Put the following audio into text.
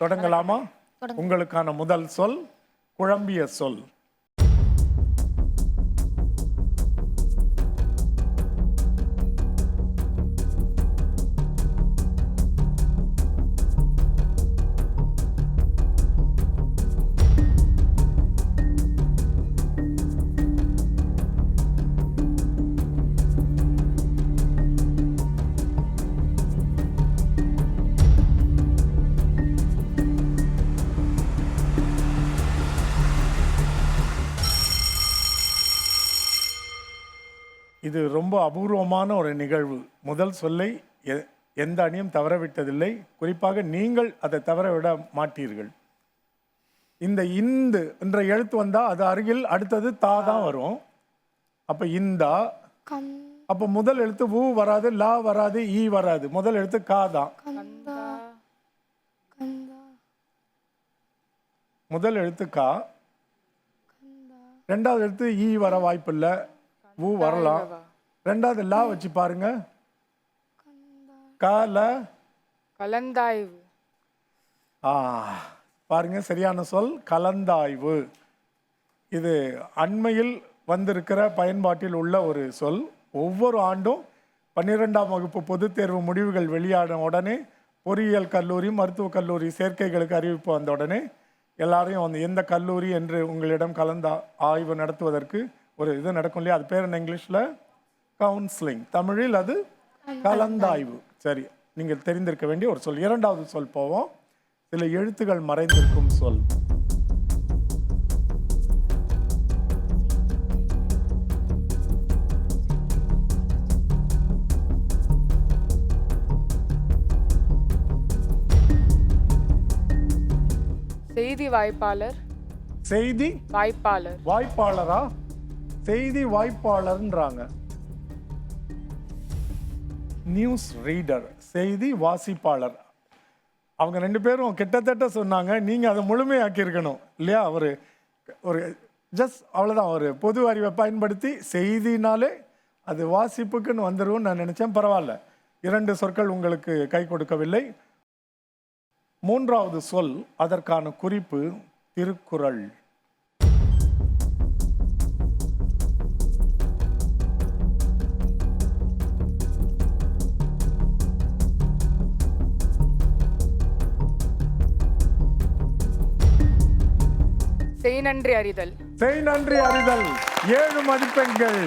தொடங்கலாமா தொடங்க. உங்களுக்கான முதல் சொல் குழம்பிய சொல் இது ரொம்ப அபூர்வமான ஒரு நிகழ்வு. முதல் சொல்லை எந்த அணியும் தவறவிட்டதில்லை. குறிப்பாக நீங்கள் அதை தவற விட மாட்டீர்கள். இந்த இந்து என்ற எழுத்து வந்தா அது அருகில் அடுத்தது தா தான் வரும். அப்ப இந்தா அப்ப முதல் எழுத்து ஊ வராது லா வராது ஈ வராது. முதல் எழுத்து கா தான். முதல் எழுத்து கா. ரெண்டாவது எழுத்து ஈ வர வாய்ப்பில்லை. ஊ வரலாம். ரெண்டாவது லா வச்சு பாருங்க. கந்தா கா ல கலந்தாய்வு. ஆ பாருங்க சரியான சொல். கலந்தாய்வு. இது அண்மையில் வந்திருக்கிற பயன்பாட்டில் உள்ள ஒரு சொல். ஒவ்வொரு ஆண்டும் பன்னிரெண்டாம் வகுப்பு பொதுத் தேர்வு முடிவுகள் வெளியான உடனே பொறியியல் கல்லூரி மருத்துவக் கல்லூரி சேர்க்கைகளுக்கு அறிவிப்பு வந்த உடனே எல்லாரையும் வந்து எந்த கல்லூரி? என்று உங்களிடம் கலந்த ஆய்வு நடத்துவதற்கு ஒரு இது நடக்கும் இல்லையா? அது பேர் என்ன இங்கிலீஷில்? கவுன்சிலிங் தமிழில் அது கலந்தாய்வு. சரி நீங்கள் தெரிந்திருக்க வேண்டிய ஒரு சொல். இரண்டாவது சொல் போவோம். சில எழுத்துகள் மறைந்திருக்கும் சொல். செய்தி வாய்ப்பாளர். செய்தி வாய்ப்பாளர். வாய்ப்பாளரா? செய்தி வாய்ப்பாளர்ன்றாங்க. நியூஸ் ரீடர் செய்தி வாசிப்பாளர். அவங்க ரெண்டு பேரும் கிட்டத்தட்ட சொன்னாங்க நீங்கள் அதை முழுமையாக்கியிருக்கணும் இல்லையா? ஒரு ஒரு ஜஸ்ட் அவ்வளோதான் ஒரு பொது அறிவை பயன்படுத்தி செய்தினாலே அது வாசிப்புக்குன்னு வந்துடும் நான் நினச்சேன். பரவாயில்ல. இரண்டு சொற்கள் உங்களுக்கு கை கொடுக்கவில்லை. மூன்றாவது சொல் அதற்கான குறிப்பு திருக்குறள். செய் நன்றி அறிதல். செய் நன்றி அறிதல். ஏழு மதிப்பெண்கள்.